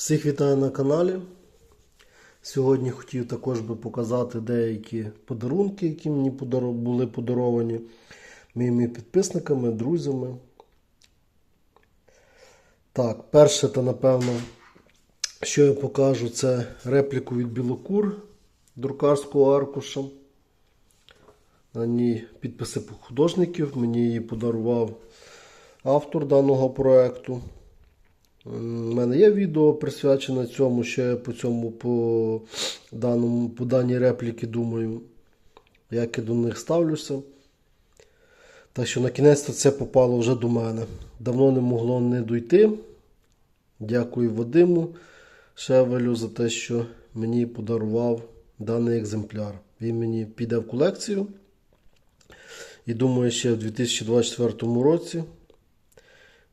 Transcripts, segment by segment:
Всіх вітаю на каналі. Сьогодні хотів також би показати деякі подарунки, які мені були подаровані моїми підписниками, друзями. Так, перше, то напевно, що я покажу, це репліку від Білокур друкарського аркуша. На ній підписи художників. Мені її подарував автор даного проекту. У мене є відео присвячене цьому, що я по цьому по, даному, по даній репліки думаю, як я до них ставлюся. Так що на кінець це попало вже до мене. Давно не могло не дойти. Дякую Вадиму Шевелю за те, що мені подарував даний екземпляр. Він мені піде в колекцію. І думаю, ще в 2024 році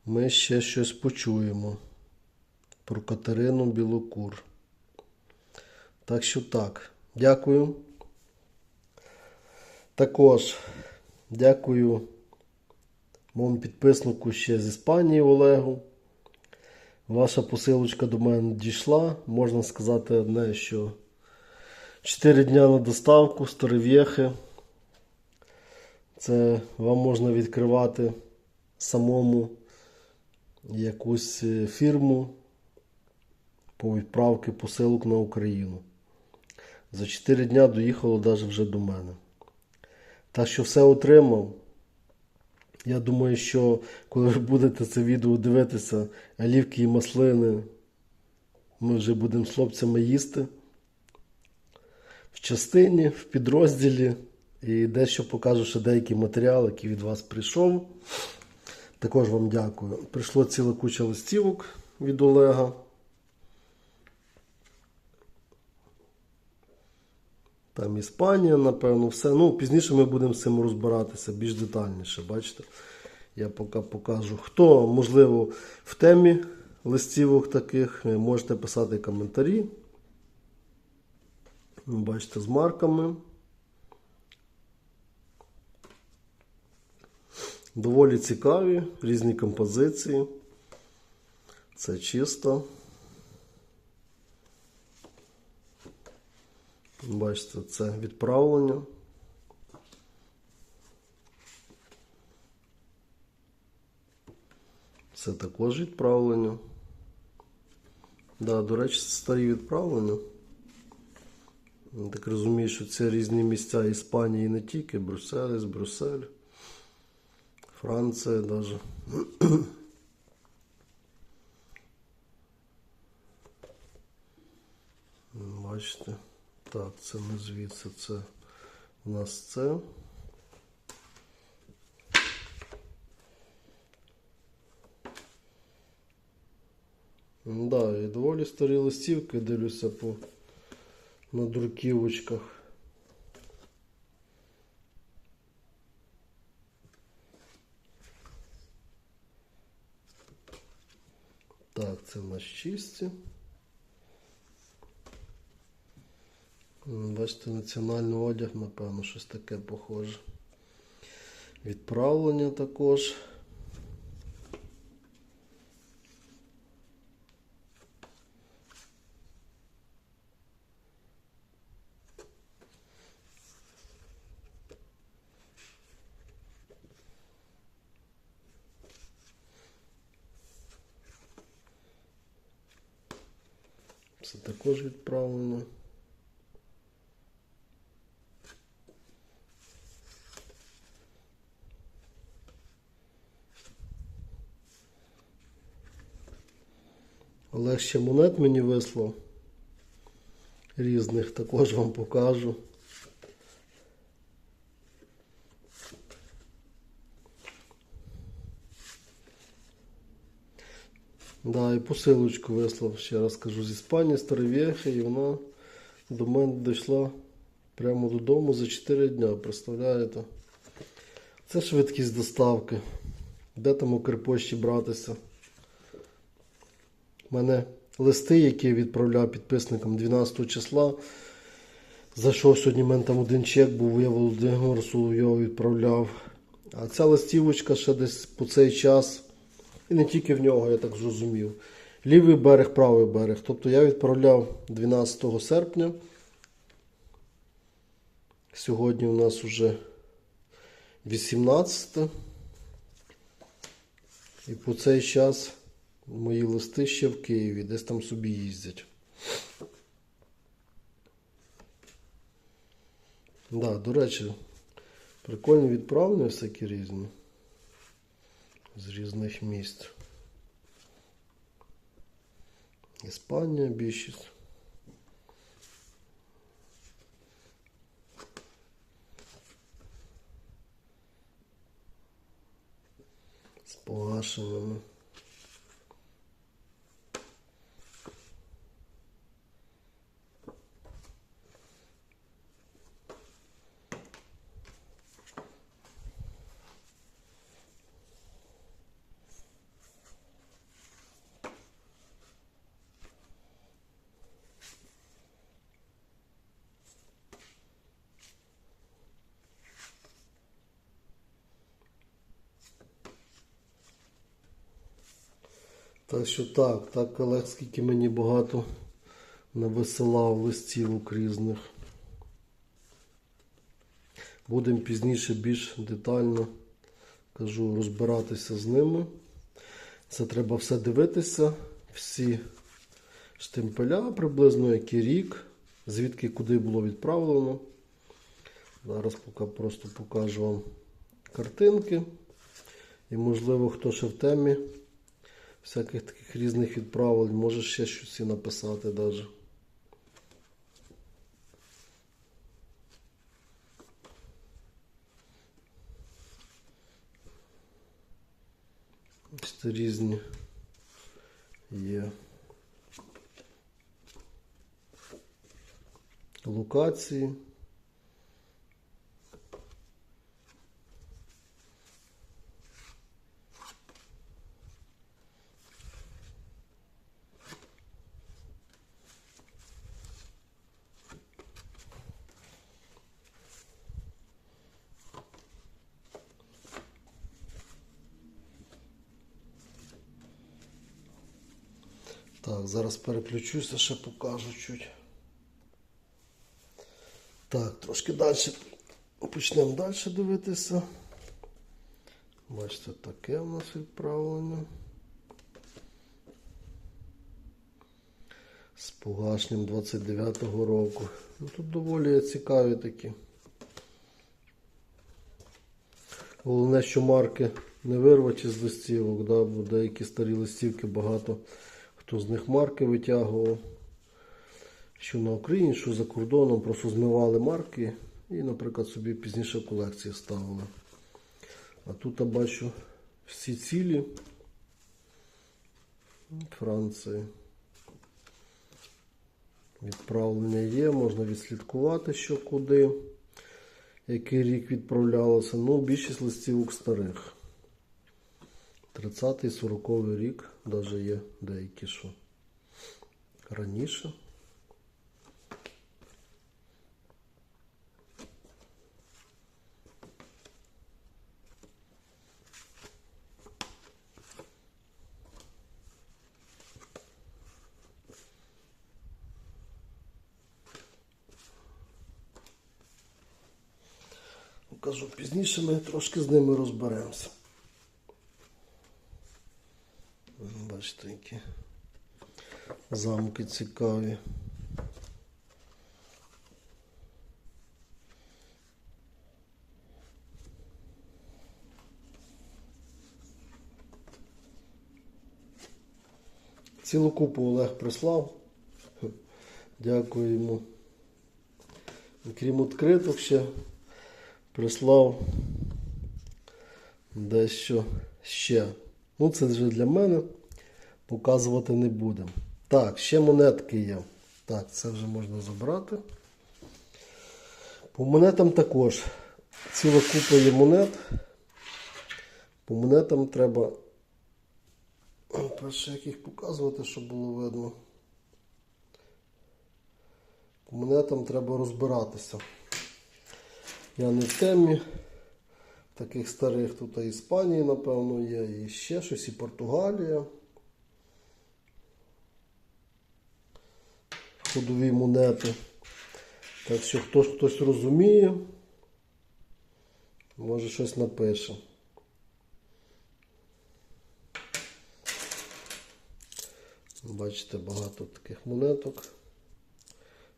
ми ще щось почуємо про Катерину Білокур. Так що так, дякую. Також дякую моєму підписнику ще з Іспанії Олегу. Ваша посилочка до мене дійшла. Можна сказати одне, що 4 дня на доставку з Торев'єхи. Це вам можна відкривати самому якусь е, фірму по відправки посилок на Україну. За 4 дня доїхало навіть вже до мене. Так що все отримав. Я думаю, що коли ви будете це відео дивитися, олівки і маслини, ми вже будемо з хлопцями їсти в частині, в підрозділі. І дещо покажу ще деякий матеріал, який від вас прийшов. Також вам дякую. Прийшло ціла куча листівок від Олега. Там Іспанія, напевно, все. Ну, пізніше ми будемо з цим розбиратися більш детальніше. Бачите? Я поки покажу. Хто, можливо, в темі листівок таких, можете писати коментарі. Бачите, з марками. Доволі цікаві, різні композиції. Це чисто. Бачите, це відправлення. Це також відправлення. Да, до речі, це старі відправлення. Я так розумію, що це різні місця Іспанії не тільки, Брюссель, Брюссель. Франция даже. Бачите. Так, це не звідси, це у нас це. Да, і доволі старі листівки дивлюся по на друківочках. Це на чисті. М, Бачите, національний одяг, напевно, щось таке похоже. Відправлення також. Це також відправлено. Олег ще монет мені вислав. Різних також вам покажу. Да, і посилочку вислав, ще раз кажу, з Іспанії, з Торрев'єхи, і вона до мене дійшла прямо додому за 4 дня, представляєте? Це швидкість доставки. Де там у Крипощі братися? У мене листи, які я відправляв підписникам 12 числа. Зайшов сьогодні, в мене там один чек був, я Володимиру Соловйову відправляв. А ця листівочка ще десь по цей час. І не тільки в нього, я так зрозумів. лівий берег, правий берег. Тобто я відправляв 12 серпня. Сьогодні у нас вже 18. І по цей час мої листи ще в Києві, десь там собі їздять. Да, до речі, прикольні відправлення всякі різні. З різних місць. Іспанія більшість. З погашеними. Так що так, так Олег, скільки мені багато нависилав листівок різних. Будемо пізніше більш детально кажу, розбиратися з ними. Це треба все дивитися, всі штемпеля приблизно, який рік, звідки куди було відправлено. Зараз поки просто покажу вам картинки. І можливо, хто ще в темі всяких таких різних відправлень, може ще щось написати навіть. Ось це різні є локації. Так, зараз переключуся, ще покажу чуть. Так, трошки далі. Почнемо далі дивитися. Бачите, таке у нас відправлення. З погашенням 29-го року. Ну, тут доволі цікаві такі. Головне, що марки не вирваті з листівок, да, бо деякі старі листівки багато хто з них марки витягував. Що на Україні, що за кордоном, просто змивали марки і, наприклад, собі пізніше колекції ставили. А тут я бачу всі цілі Франції. Відправлення є, можна відслідкувати, що куди, який рік відправлялося. Ну, більшість листівок старих. 30-й, 40-й рік, навіть є деякі, що раніше. Кажу, пізніше ми трошки з ними розберемося. Які замки цікаві. Цілу купу Олег прислав. Дякую йому. Крім відкриток ще прислав дещо ще. Ну, це вже для мене. Показувати не будемо. Так, ще монетки є. Так, це вже можна забрати. По монетам також. Ціла купа є монет. По монетам треба. Перше, як їх показувати, щоб було видно. По монетам треба розбиратися. Я не в темі. Таких старих тут і Іспанії, напевно, є, і ще щось, і Португалія. Ходові монети. Так що хто ж хтось розуміє, може щось напише. Бачите, багато таких монеток,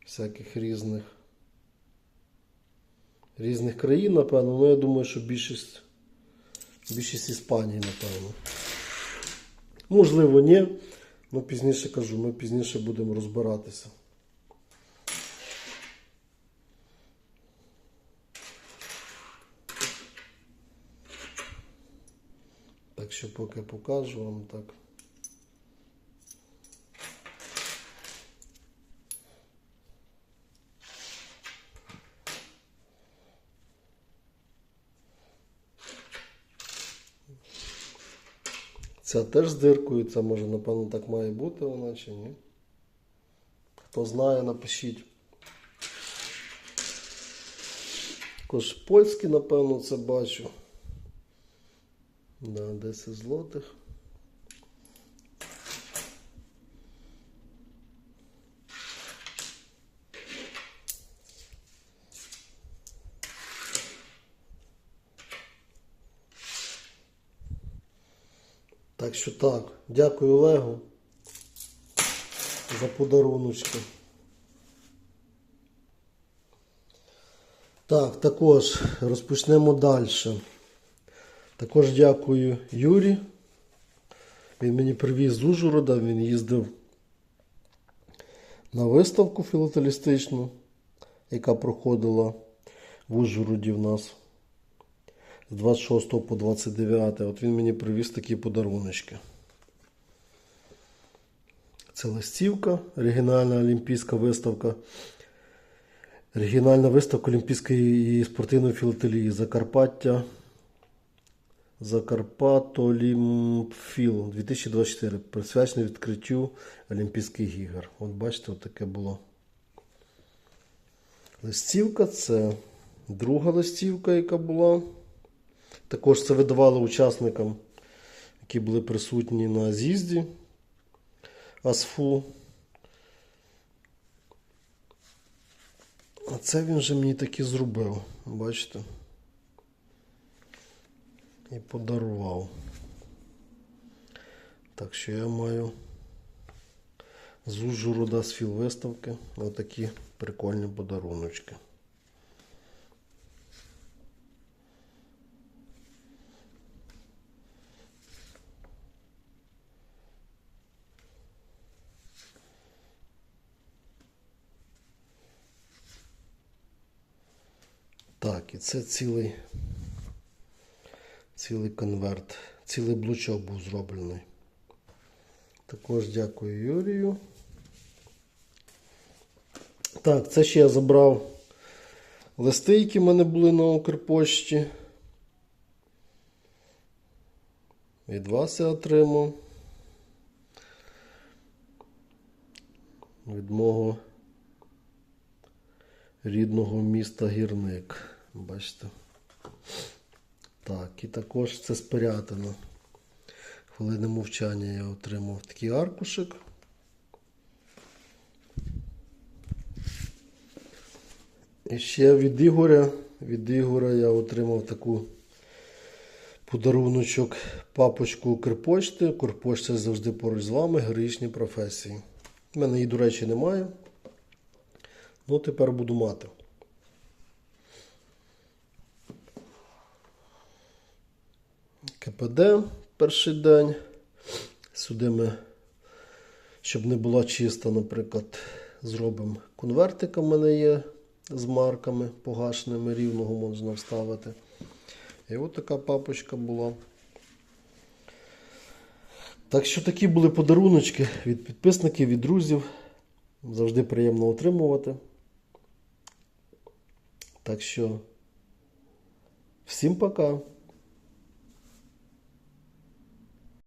всяких різних. Різних країн, напевно, ну я думаю, що більшість, більшість Іспанії, напевно. Можливо, ні. Ну, пізніше кажу, ми пізніше будемо розбиратися. Так що поки покажу вам так. Ця теж з диркою, це може, напевно, так має бути вона чи ні. Хто знає, напишіть. Також польські, напевно, це бачу. Да, 10 злотих. Так що так, дякую Олегу за подаруночки. Так, також розпочнемо далі. Також дякую Юрі. Він мені привіз з Ужгорода, він їздив на виставку філателістичну, яка проходила в Ужгороді в нас з 26 по 29. От він мені привіз такі подаруночки. Це листівка, оригінальна олімпійська виставка. Регіональна виставка Олімпійської і спортивної філателії Закарпаття. Закарпатолімфіл 2024. Присвячений відкриттю Олімпійських ігор. От бачите, от таке було. Листівка це друга листівка, яка була. Також це видавали учасникам, які були присутні на з'їзді АСФУ. А це він же мені таки зробив, бачите? І подарував. Так що я маю з Ужгорода з філвиставки отакі прикольні подаруночки. Так, і це цілий, цілий конверт, цілий блочок був зроблений. Також дякую Юрію. Так, це ще я забрав листи, які в мене були на Укрпошті. Від вас я отримав. Від мого рідного міста Гірник. Бачите? Так, і також це з Хвилини мовчання я отримав такий аркушик. І ще від Ігоря, від Ігоря я отримав таку подаруночок папочку Укрпочти. Укрпочта завжди поруч з вами, героїчні професії. У мене її, до речі, немає. Ну, тепер буду мати. КПД перший день. Сюди ми, щоб не була чиста, наприклад, зробимо конвертика в мене є з марками погашеними, рівного можна вставити. І от така папочка була. Так що такі були подаруночки від підписників, від друзів. Завжди приємно отримувати. Так що, всім пока.